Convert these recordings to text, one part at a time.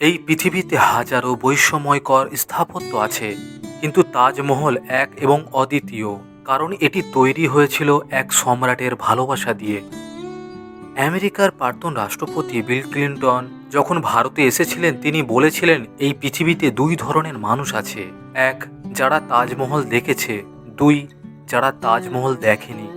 এই পৃথিবীতে হাজারো বৈষম্যকর স্থাপত্য আছে, কিন্তু তাজমহল এক এবং অদ্বিতীয়, কারণ এটি তৈরি হয়েছিল এক সম্রাটের ভালোবাসা দিয়ে। আমেরিকার প্রাক্তন রাষ্ট্রপতি বিল ক্লিন্টন যখন ভারতে এসেছিলেন, তিনি বলেছিলেন, এই পৃথিবীতে দুই ধরনের মানুষ আছে, এক যারা তাজমহল দেখেছে, দুই যারা তাজমহল দেখেনি।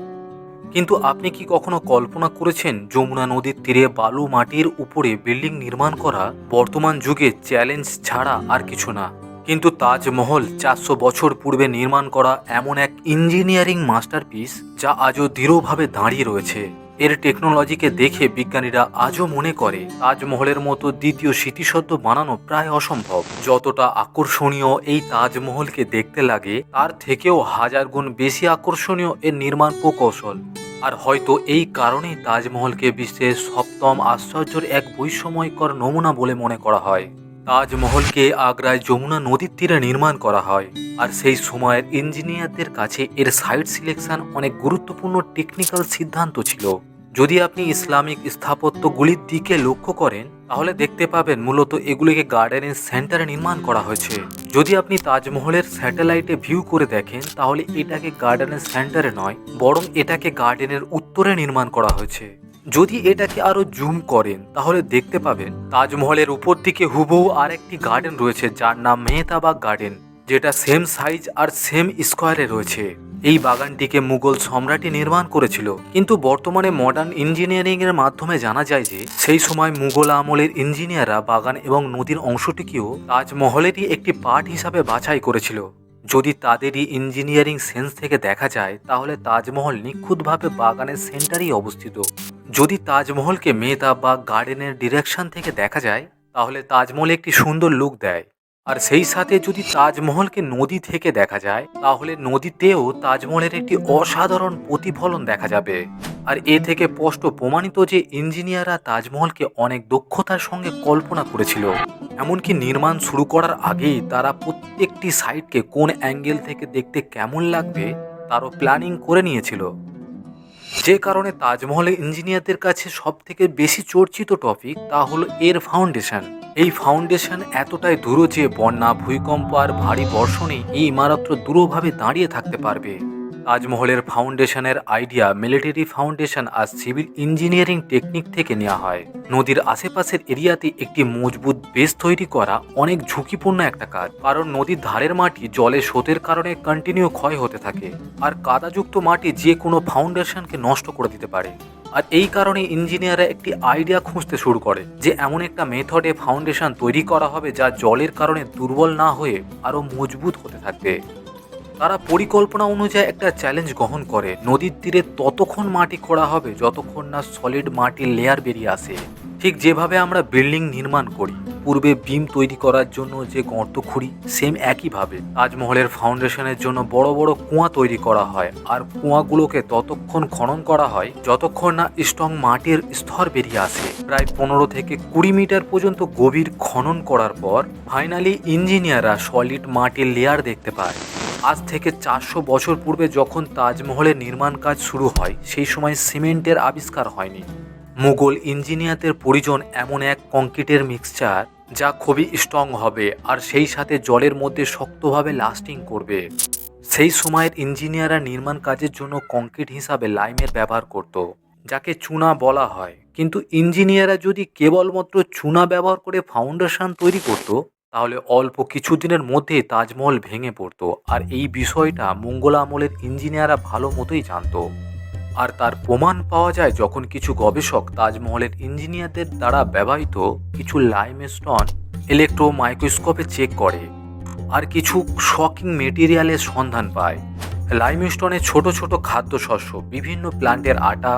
কিন্তু আপনি কি কখনো কল্পনা করেছেন যমুনা নদীর তীরে বালু মাটির উপরে বিল্ডিং নির্মাণ করা বর্তমান যুগে চ্যালেঞ্জ ছাড়া আর কিছু না? কিন্তু তাজমহল চারশো বছর পূর্বে নির্মাণ করা এমন এক ইঞ্জিনিয়ারিং মাস্টারপিস যা আজও দৃঢ়ভাবে দাঁড়িয়ে রয়েছে। এর টেকনোলজিকে দেখে বিজ্ঞানীরা আজও মনে করে, তাজমহলের মতো দ্বিতীয় স্মৃতিসদ্ধ বানানো প্রায় অসম্ভব। যতটা আকর্ষণীয় এই তাজমহলকে দেখতে লাগে, তার থেকেও হাজার গুণ বেশি আকর্ষণীয় এর নির্মাণ প্রকৌশল। আর হয়তো এই কারণেই তাজমহলকে বিশ্বের সপ্তম আশ্চর্যের এক বৈষময়কর নমুনা বলে মনে করা হয়। তাজমহলকে আগ্রায় যমুনা নদীর তীরে নির্মাণ করা হয়। আর সেই সময়ের ইঞ্জিনিয়ারদের কাছে এর সাইট সিলেকশন অনেক গুরুত্বপূর্ণ টেকনিক্যাল সিদ্ধান্ত ছিল। যদি আপনি ইসলামিক স্থাপত্যগুলির দিকে লক্ষ্য করেন, তাহলে দেখতে পাবেন মূলত এগুলিকে গার্ডেনের সেন্টারে নির্মাণ করা হয়েছে। যদি আপনি তাজমহলের স্যাটেলাইটে ভিউ করে দেখেন, তাহলে এটাকে গার্ডেনের সেন্টারে নয়, বরং এটাকে গার্ডেনের উত্তরে নির্মাণ করা হয়েছে। যদি এটাকে আরও জুম করেন, তাহলে দেখতে পাবেন তাজমহলের উপর দিকে হুবহু আরেকটি গার্ডেন রয়েছে, যার নাম মেহতাবাগ গার্ডেন, যেটা সেম সাইজ আর সেম স্কোয়ারে রয়েছে। এই বাগানটিকে মুঘল সম্রাটই নির্মাণ করেছিল। কিন্তু বর্তমানে মডার্ন ইঞ্জিনিয়ারিং এর মাধ্যমে জানা যায় যে, সেই সময় মুঘল আমলের ইঞ্জিনিয়াররা বাগান এবং নদীর অংশটিকেও তাজমহলেরই একটি পার্ট হিসাবে বাছাই করেছিল। যদি তাদেরই ইঞ্জিনিয়ারিং সেন্স থেকে দেখা যায়, তাহলে তাজমহল নিখুঁতভাবে বাগানের সেন্টারেই অবস্থিত। যদি তাজমহলকে মেহতাব বা গার্ডেনের ডিরেকশন থেকে দেখা যায়, তাহলে তাজমহল একটি সুন্দর লুক দেয়। আর সেই সাথে যদি তাজমহলকে নদী থেকে দেখা যায়, তাহলে নদীতেও তাজমহলের একটি অসাধারণ প্রতিফলন দেখা যাবে। আর এ থেকে স্পষ্ট প্রমাণিত যে ইঞ্জিনিয়াররা তাজমহলকে অনেক দক্ষতার সঙ্গে কল্পনা করেছিল। এমনকি নির্মাণ শুরু করার আগেই তারা প্রত্যেকটি সাইটকে কোন অ্যাঙ্গেল থেকে দেখতে কেমন লাগবে, তারও প্ল্যানিং করে নিয়েছিল। যে কারণে তাজমহলের ইঞ্জিনিয়ারদের কাছে সব থেকে বেশি চর্চিত টপিক তা হলো এর ফাউন্ডেশন এই ফাউন্ডেশন এতটাই দূর যে বন্যা ভূমিকম্প আর ভারী বর্ষণে এই ইমারত দূরভাবে দাঁড়িয়ে থাকতে পারবে। তাজমহলের ফাউন্ডেশনের আইডিয়া মিলিটারি ফাউন্ডেশন আর সিভিল ইঞ্জিনিয়ারিং টেকনিক থেকে নেওয়া হয়। নদীর আশেপাশের এরিয়াতে একটি মজবুত বেস তৈরি করা অনেক ঝুঁকিপূর্ণ একটা কাজ। কারণ নদীর ধারের মাটি জলে স্রোতের কারণে কন্টিনিউ ক্ষয় হতে থাকে আর কাদাযুক্ত মাটি যে কোনো ফাউন্ডেশনকে নষ্ট করে দিতে পারে। আর এই কারণে ইঞ্জিনিয়াররা একটি আইডিয়া খুঁজতে শুরু করে যে এমন একটা মেথডে ফাউন্ডেশন তৈরি করা হবে যা জলের কারণে দুর্বল না হয়ে আরও মজবুত হতে থাকবে। তারা পরিকল্পনা অনুযায়ী একটা চ্যালেঞ্জ গ্রহণ করে। নদীর তীরে ততক্ষণ মাটি খোঁড়া হবে যতক্ষণ না সলিড মাটির লেয়ার বেরিয়ে আসে। ঠিক যেভাবে আমরা বিল্ডিং নির্মাণ করি, পূর্বে বিম তৈরি করার জন্য যে গর্ত খুঁড়ি সেম একইভাবে তাজমহলের ফাউন্ডেশনের জন্য বড় বড় কুয়া তৈরি করা হয়। আর কুয়াগুলোকে ততক্ষণ খনন করা হয় যতক্ষণ না স্ট্রং মাটির স্তর বেরিয়ে আসে। প্রায় পনেরো থেকে কুড়ি মিটার পর্যন্ত গভীর খনন করার পর ফাইনালি ইঞ্জিনিয়াররা সলিড মাটির লেয়ার দেখতে পায়। আজ থেকে চারশো বছর পূর্বে যখন তাজমহলের নির্মাণ কাজ শুরু হয়, সেই সময় সিমেন্টের আবিষ্কার হয়নি। মুঘল ইঞ্জিনিয়ারদের পরিজন এমন এক কংক্রিটের মিক্সচার যা খুবই স্ট্রং হবে আর সেই সাথে জলের মধ্যে শক্তভাবে লাস্টিং করবে। সেই সময়ের ইঞ্জিনিয়াররা নির্মাণ কাজের জন্য কংক্রিট হিসাবে লাইমের ব্যবহার করত, যাকে চুনা বলা হয়। কিন্তু ইঞ্জিনিয়াররা যদি কেবলমাত্র চুনা ব্যবহার করে ফাউন্ডেশন তৈরি করত তাহলে অল্প কিছুদিনের মধ্যে তাজমহল ভেঙে পড়তো। আর এই বিষয়টা মঙ্গল আমলের ইঞ্জিনিয়াররা ভালো মতোই জানতো। আর তার প্রমাণ পাওয়া যায় যখন কিছু গবেষক তাজমহলের ইঞ্জিনিয়ারদের দ্বারা ব্যবহৃত কিছু লাইমস্টোন ইলেকট্রো মাইক্রোস্কোপে চেক করে আর কিছু শকিং মেটেরিয়ালের সন্ধান পায়। লাইমস্টোনে ছোট ছোট খাদ্যশস্য, বিভিন্ন প্লান্টের আটা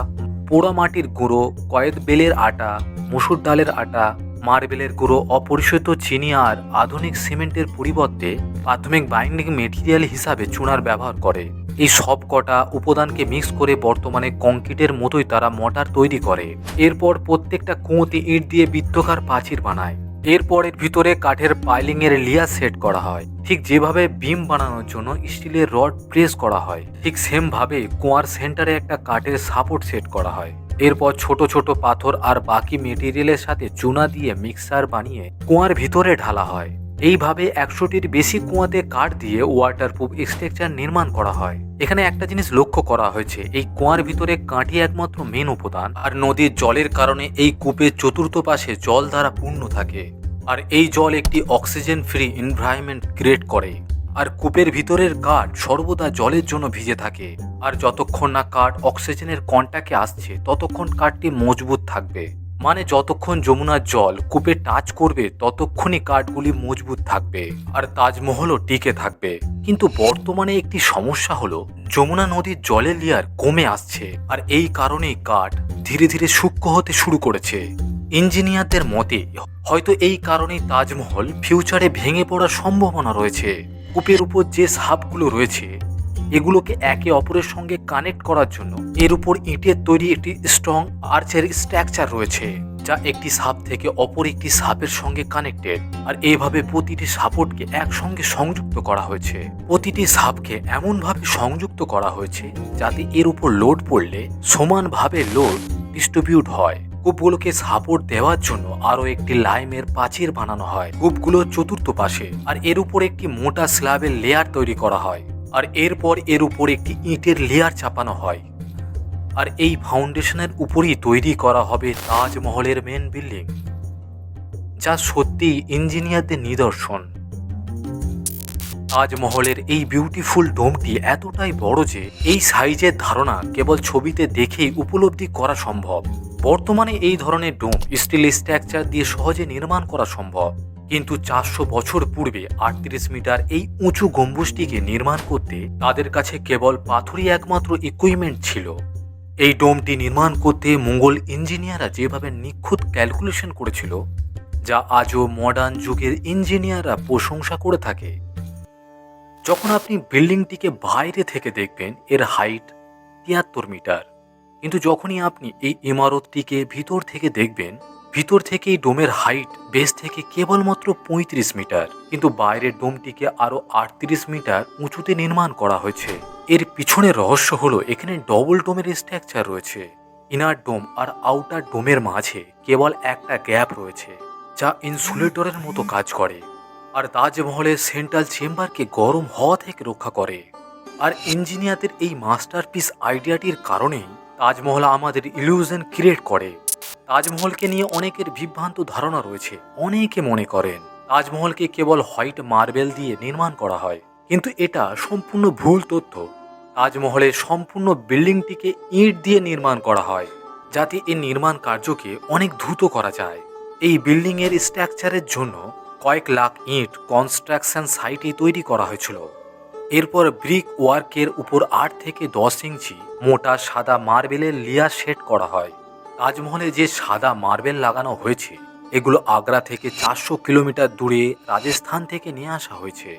পোড়া মাটির গুঁড়ো, কয়েদ বেলের আটা, মুসুর ডালের আটা মার্বেলের গুঁড়ো অপরিশোধিত চিনি আর আধুনিক সিমেন্টের পরিবর্তে প্রাথমিক বাইন্ডিং মেটেরিয়াল হিসাবে চুনার ব্যবহার করে। এই সব কটা উপাদানকে মিক্স করে বর্তমানে কংক্রিটের মতোই তারা মটার তৈরি করে। এরপর প্রত্যেকটা কুঁয়োতে ইট দিয়ে বৃত্তকার প্রাচীর বানায়। এরপর এর ভিতরে কাঠের পাইলিং এর লেয়ার সেট করা হয়। ঠিক যেভাবে বিম বানানোর জন্য স্টিলের রড প্রেস করা হয়, ঠিক সেম ভাবে কুয়ার সেন্টারে একটা কাঠের সাপোর্ট সেট করা হয়। এরপর ছোট ছোট পাথর আর বাকি মেটেরিয়ালের সাথে চুনা দিয়ে মিক্সার বানিয়ে কুয়ার ভিতরে ঢালা হয়। এইভাবে একশোটির বেশি কুয়াতে কাঠ দিয়ে ওয়াটারপ্রুফ স্ট্রাকচার নির্মাণ করা হয়। এখানে একটা জিনিস লক্ষ্য করা হয়েছে, এই কুয়ার ভিতরে কাঠই একমাত্র মেন উপাদান, আর নদীর জলের কারণে এই কূপের চতুর্থ পাশে জল দ্বারা পূর্ণ থাকে। আর এই জল একটি অক্সিজেন ফ্রি এনভায়রনমেন্ট ক্রিয়েট করে। আর কূপের ভিতরের কাঠ সর্বদা জলের জন্য ভিজে থাকে। আর যতক্ষণ না কাঠ অক্সিজেনের কন্টাকে আসছে, ততক্ষণ কাঠটি মজবুত থাকবে। মানে যতক্ষণ যমুনার জল কূপে টাচ করবে, ততক্ষণই কাঠগুলি মজবুত থাকবে আর তাজমহলও টিকে থাকবে। কিন্তু বর্তমানে একটি সমস্যা হলো, যমুনা নদীর জলের লেয়ার কমে আসছে আর এই কারণেই কাঠ ধীরে ধীরে সূক্ষ্ম হতে শুরু করেছে। ইঞ্জিনিয়ারদের মতে, হয়তো এই কারণেই তাজমহল ফিউচারে ভেঙে পড়ার সম্ভাবনা রয়েছে। কূপের উপর যে সাপগুলো রয়েছে, এগুলোকে একে অপরের সঙ্গে কানেক্ট করার জন্য। এর উপর ইটের তৈরি একটি স্ট্রং আর্চের স্ট্রাকচার রয়েছে, যা একটি সাপ থেকে অপর একটি সাপের সঙ্গে কানেক্টেড আর এইভাবে প্রতিটি সাপোর্টকে একসঙ্গে সংযুক্ত করা হয়েছে। প্রতিটি সাপকে এমনভাবে সংযুক্ত করা হয়েছে, যাতে এর উপর লোড পড়লে সমানভাবে লোড ডিস্ট্রিবিউট হয়। কূপগুলোকে সাপোর্ট দেওয়ার জন্য আরও একটি লাইমের প্রাচীর বানানো হয়। কূপগুলোর চতুর্থ পাশে, আর এর উপর একটি মোটা স্ল্যাবের লেয়ার তৈরি করা হয়, আর এরপর এর উপর একটি ইটের লেয়ার চাপানো হয়। আর এই ফাউন্ডেশনের উপরই তৈরি করা হবে তাজমহলের মেন বিল্ডিং যা সত্যিই ইঞ্জিনিয়ারদের নিদর্শন। তাজমহলের এই বিউটিফুল ডোমটি এতটাই বড় যে, এই সাইজের ধারণা কেবল ছবিতে দেখেই উপলব্ধি করা সম্ভব। বর্তমানে এই ধরনের ডোম স্টিল স্ট্রাকচার দিয়ে সহজে নির্মাণ করা সম্ভব। কিন্তু চারশো বছর পূর্বে আটত্রিশ মিটার এই উঁচু গম্বুজটিকে নির্মাণ করতে তাদের কাছে কেবল পাথরই একমাত্র ইকুইপমেন্ট ছিল। এই ডোমটি নির্মাণ করতে মঙ্গল ইঞ্জিনিয়াররা যেভাবে নিখুঁত ক্যালকুলেশন করেছিল, যা আজও মডার্ন যুগের ইঞ্জিনিয়াররা প্রশংসা করে থাকে। যখন আপনি বিল্ডিংটিকে বাইরে থেকে দেখবেন, এর হাইট তিয়াত্তর মিটার। কিন্তু যখনই আপনি এই ইমারতটিকে ভিতর থেকে দেখবেন, ভিতর থেকে এই ডোমের হাইট বেস থেকে কেবলমাত্র পঁয়ত্রিশ মিটার, কিন্তু বাইরের ডোমটিকে আরও আটত্রিশ মিটার উঁচুতে নির্মাণ করা হয়েছে। এর পিছনের রহস্য হলো এখানে ডবল ডোমের স্ট্রাকচার রয়েছে। ইনার ডোম আর আউটার ডোমের মাঝে কেবল একটা গ্যাপ রয়েছে, যা ইনসুলেটরের মতো কাজ করে। আর তাজমহলের সেন্ট্রাল চেম্বারকে গরম হওয়া থেকে রক্ষা করে। আর ইঞ্জিনিয়ারদের এই মাস্টারপিস আইডিয়াটির কারণেই তাজমহল আমাদের ইলিউশন ক্রিয়েট করে। তাজমহলকে নিয়ে অনেকের বিভ্রান্ত ধারণা রয়েছে। অনেকে মনে করেন তাজমহলকে কেবল হোয়াইট মার্বেল দিয়ে নির্মাণ করা হয়। কিন্তু এটা সম্পূর্ণ ভুল তথ্য। তাজমহলের সম্পূর্ণ বিল্ডিংটিকে ইট দিয়ে নির্মাণ করা হয়, যাতে এর নির্মাণ কার্যকে অনেক দ্রুত করা যায়। এই বিল্ডিংয়ের স্ট্রাকচারের জন্য কয়েক লাখ ইট কনস্ট্রাকশন সাইটে তৈরি করা হয়েছিল। এরপর ব্রিক ওয়ার্কের উপর আট থেকে দশ ইঞ্চি মোটা সাদা মার্বেলের লেয়ার সেট করা হয়। তাজমহলে যে সাদা মার্বেল লাগানো হয়েছে, এগুলো আগ্রা থেকে চারশো কিলোমিটার দূরে রাজস্থান থেকে নিয়ে আসা হয়েছে।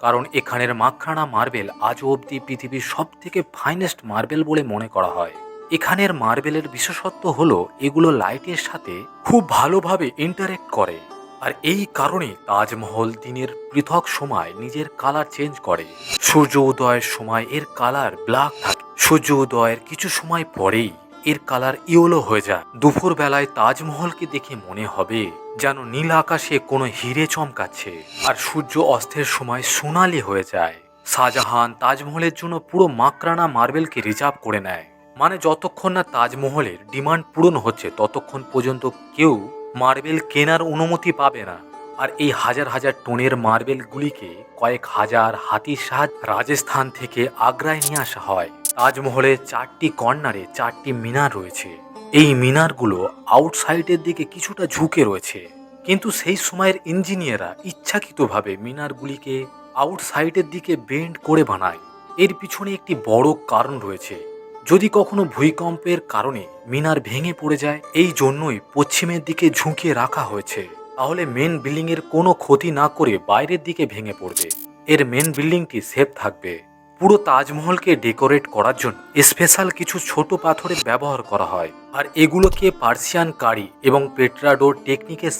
কারণ এখানের মাখরানা মার্বেল আজও অবধি পৃথিবীর সব থেকে ফাইনেস্ট মার্বেল বলে মনে করা হয়। এখানের মার্বেলের বিশেষত্ব হলো, এগুলো লাইটের সাথে খুব ভালোভাবে ইন্টারেক্ট করে। আর এই কারণে তাজমহল দিনের পৃথক সময় নিজের কালার চেঞ্জ করে। সূর্য উদয়ের সময় এর কালার ব্ল্যাক থাকে। সূর্য উদয়ের কিছু সময় পরেই এর কালার ইয়েলো হয়ে যায়। দুপুর বেলায় তাজমহলকে দেখে মনে হবে যেন নীল আকাশে কোনো হিরে চমকাচ্ছে আর সূর্য অস্তের সময় সোনালি হয়ে যায়। শাহজাহান তাজমহলের জন্য পুরো মাকরানা মার্বেলকে রিজার্ভ করে নেয়। মানে যতক্ষণ না তাজমহলের ডিমান্ড পূরণ হচ্ছে, ততক্ষণ পর্যন্ত কেউ মার্বেল কেনার অনুমতি পাবে না। আর এই হাজার হাজার টনের মার্বেলগুলিকে কয়েক হাজার হাতির সাহায্যে রাজস্থান থেকে আগ্রায় নিয়ে আসা হয়। তাজমহলের চারটি কর্নারে চারটি মিনার রয়েছে। এই মিনারগুলো আউটসাইডের দিকে কিছুটা ঝুঁকে রয়েছে। কিন্তু সেই সময়ের ইঞ্জিনিয়াররা ইচ্ছাকৃতভাবে মিনারগুলিকে আউটসাইডের দিকে বেন্ড করে বানায়। এর পিছনে একটি বড় কারণ রয়েছে। যদি কখনো ভূমিকম্পের কারণে মিনার ভেঙে পড়ে যায়, এই জন্যই পশ্চিমের দিকে ঝুঁকিয়ে রাখা হয়েছে। তাহলে মেন বিল্ডিংয়ের কোনো ক্ষতি না করে বাইরের দিকে ভেঙে পড়বে। এর মেন বিল্ডিংটি সেফ থাকবে। পুরো তাজমহলকে ডেকোরেট করার জন্য স্পেশাল কিছু ছোট পাথরের ব্যবহার করা হয়। আর এগুলোকে পার্সিয়ান কারি এবং পেট্রাডোর টেকনিকের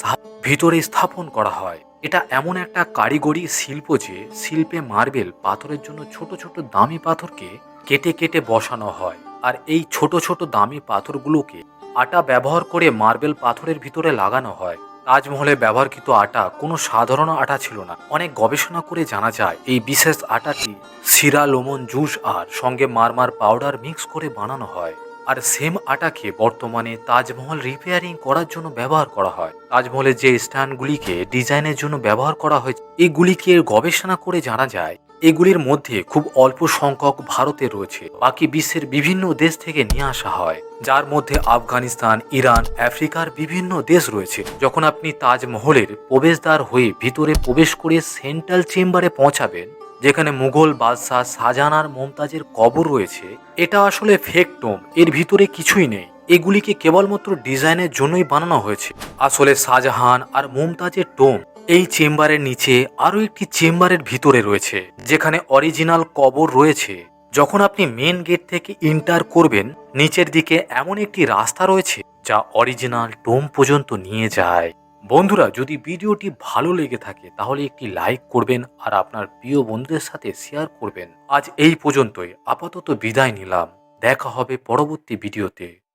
ভিতরে স্থাপন করা হয়। এটা এমন একটা কারিগরি শিল্প যে, শিল্পে মার্বেল পাথরের জন্য ছোট ছোট দামি পাথরকে কেটে কেটে বসানো হয়। আর এই ছোট ছোট দামি পাথরগুলোকে আটা ব্যবহার করে মার্বেল পাথরের ভিতরে লাগানো হয়। তাজমহলে ব্যবহারকৃত আটা কোনো সাধারণ আটা ছিল না। অনেক গবেষণা করে জানা যায়, এই বিশেষ আটাটি সিরা লোমন, জুস আর সঙ্গে মারমার পাউডার মিক্স করে বানানো হয়। আর সেম আটাকে বর্তমানে তাজমহল রিপেয়ারিং করার জন্য ব্যবহার করা হয়। তাজমহলের যে স্ট্যান্ডগুলিকে ডিজাইনের জন্য ব্যবহার করা হয়েছে, এগুলিকে গবেষণা করে জানা যায় এগুলির মধ্যে খুব অল্প সংখ্যক ভারতে রয়েছে। বাকি বিশ্বের বিভিন্ন দেশ থেকে নিয়ে আসা হয়। যার মধ্যে আফগানিস্তান, ইরান, আফ্রিকার বিভিন্ন দেশ রয়েছে। যখন আপনি তাজমহলের প্রবেশদ্বার হয়ে ভিতরে প্রবেশ করে সেন্ট্রাল চেম্বারে পৌঁছাবেন, যেখানে মুঘল বাদশাহ শাহজাহান মমতাজের কবর রয়েছে, এটা আসলে ফেক টোম এর ভিতরে কিছুই নেই। এগুলিকে কেবলমাত্র ডিজাইনের জন্যই বানানো হয়েছে। আসলে শাহজাহান আর মমতাজের টোম এই চেম্বারের নিচে আরও একটি চেম্বারের ভিতরে রয়েছে, যেখানে অরিজিনাল কবর রয়েছে। যখন আপনি মেন গেট থেকে ইন্টার করবেন, নিচের দিকে এমন একটি রাস্তা রয়েছে, যা অরিজিনাল টোম পর্যন্ত নিয়ে যায়। বন্ধুরা, যদি ভিডিওটি ভালো লেগে থাকে, তাহলে একটি লাইক করবেন আর আপনার প্রিয় বন্ধুদের সাথে শেয়ার করবেন। আজ এই পর্যন্তই। আপাতত বিদায় নিলাম। দেখা হবে পরবর্তী ভিডিওতে।